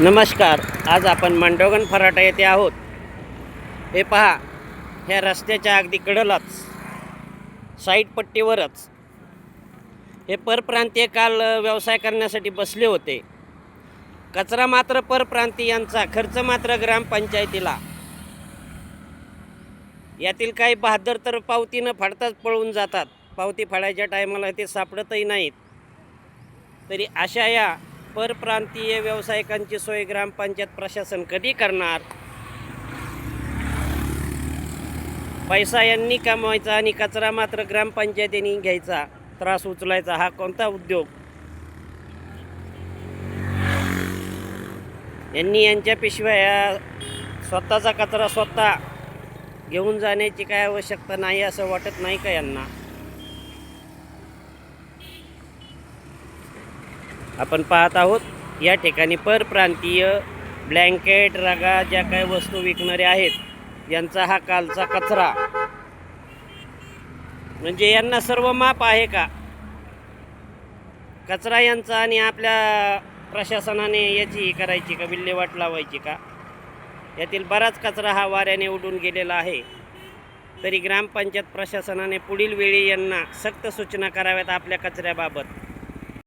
नमस्कार आज आपण मांडवगण फराटा येथे आहोत. हे पहा ह्या रस्त्याच्या अगदी कडलाच साईड पट्टीवरच. हे परप्रांतीय काल व्यवसाय करण्यासाठी बसले होते. कचरा मात्र परप्रांतीयांचा खर्च मात्र ग्रामपंचायतीला. यातील काही बहादर तर पावती न फाडताच पळून जातात. पावती फाडायच्या टायमाला ते सापडतही नाहीत. तरी अशा या परप्रांतीय व्यावसायिकांची सोय ग्रामपंचायत प्रशासन कधी करणार? पैसा यांनी कमवायचा आणि कचरा मात्र ग्रामपंचायतीने घ्यायचा. त्रास उचलायचा. हा कोणता उद्योग? यांनी यांच्या पिशव्या या स्वतःचा कचरा स्वतः घेऊन जाण्याची काय आवश्यकता नाही असं वाटत नाही का यांना? आपण पाहत आहोत या ठिकाणी परप्रांतीय ब्लँकेट रगा ज्या काही वस्तू विकणारे आहेत यांचा हा कालचा कचरा. म्हणजे यांना सर्व माप आहे का? कचरा यांचा आणि आपल्या प्रशासनाने याची करायची का? विल्हेवाट लावायची का? यातील बराच कचरा हा वाऱ्याने उडून गेलेला आहे. तरी ग्रामपंचायत प्रशासनाने पुढील वेळी यांना सक्त सूचना कराव्यात आपल्या कचऱ्याबाबत.